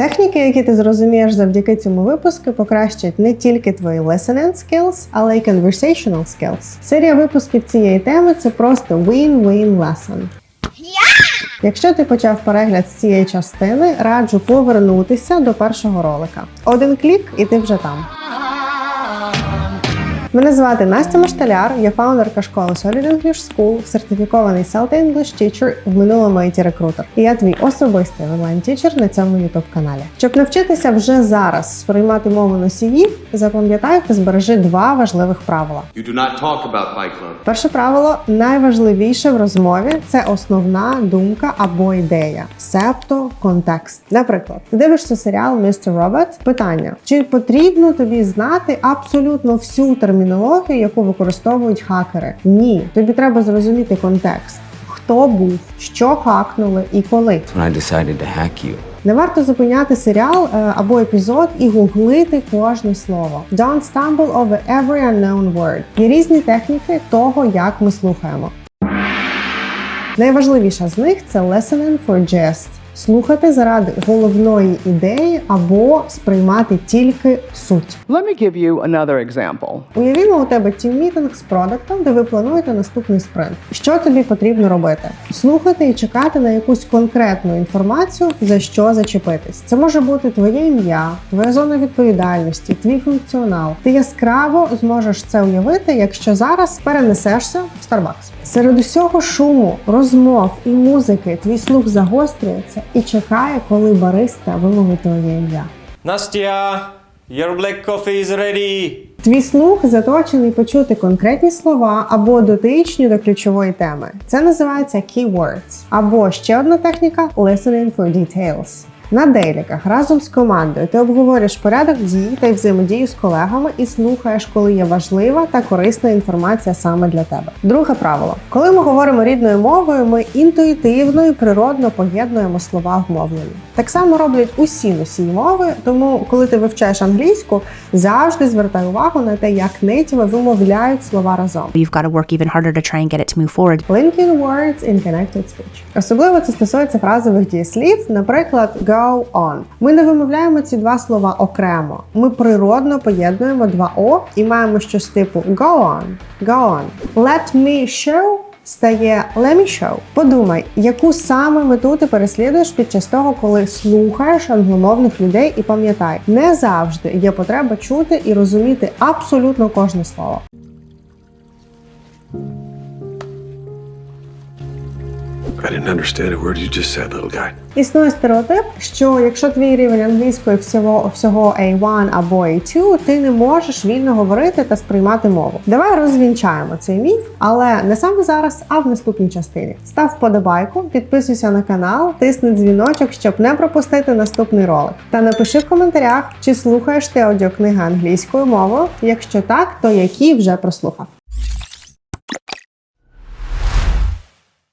Техніки, які ти зрозумієш завдяки цьому випуску, покращать не тільки твої listening skills, але й conversational skills. Серія випусків цієї теми це просто win-win lesson. Якщо ти почав перегляд з цієї частини, раджу повернутися до першого ролика. Один клік, і ти вже там. Мене звати Настя Машталяр, я фаундерка школи Solid English School, сертифікований Salty English Teacher, в минулому it рекрутер. І я твій особистий онлайн-тічер на цьому youtube каналі. Щоб навчитися вже зараз сприймати мову носіїв, запам'ятай та збережи два важливих правила. You do not talk about Fight Club. Перше правило найважливіше в розмові це основна думка або ідея, себто контекст. Наприклад, ти дивишся серіал «Містер Робот. Питання: чи потрібно тобі знати абсолютно всю термінологію, яку використовують хакери? Ні, тобі треба зрозуміти контекст. Хто був, що хакнули і коли. I decided to hack you. Не варто зупиняти серіал е, або епізод і гуглити кожне слово. Don't stumble over every unknown word. Є різні техніки того, як ми слухаємо. Найважливіша з них це listening for gist. Слухати заради головної ідеї або сприймати тільки суть. Let me give you another example. Уявімо, у тебе тім-мітинг з продуктом, де ви плануєте наступний спринт. Що тобі потрібно робити? Слухати і чекати на якусь конкретну інформацію, за що зачепитись. Це може бути твоє ім'я, твоя зона відповідальності, твій функціонал. Ти яскраво зможеш це уявити, якщо зараз перенесешся в Starbucks. Серед усього шуму, розмов і музики твій слух загострюється і чекає, коли бариста вимовить твоє ім'я. Nastya, your black coffee is ready. Твій слух заточений почути конкретні слова або дотичні до ключової теми. Це називається keywords. Або ще одна техніка listening for details. На дейліках разом з командою ти обговорюєш порядок дій та взаємодію з колегами і слухаєш, коли є важлива та корисна інформація саме для тебе. Друге правило: коли ми говоримо рідною мовою, ми інтуїтивно і природно поєднуємо слова в мовленні. Так само роблять усі носії мови, тому коли ти вивчаєш англійську, завжди звертай увагу на те, як нейтіви вимовляють слова разом. You've got to work even harder to try and get it to move forward. Linking words in connected speech. Особливо це стосується фразових дієслів, наприклад, go on. Ми не вимовляємо ці два слова окремо. Ми природно поєднуємо два о і маємо щось типу go on, go on. Let me show стає let me show. Подумай, яку саме мету ти переслідуєш під час того, коли слухаєш англомовних людей, і пам'ятай, не завжди є потреба чути і розуміти абсолютно кожне слово. I didn't understand a. Існує стереотип, що якщо твій рівень англійської всього всього A1 або A2, ти не можеш вільно говорити та сприймати мову. Давай розвінчаємо цей міф, але не саме зараз, а в наступній частині. Став вподобайку, підписуйся на канал, тисни дзвіночок, щоб не пропустити наступний ролик. Та напиши в коментарях, чи слухаєш ти аудіокниги англійською мовою. Якщо так, то які вже прослухав.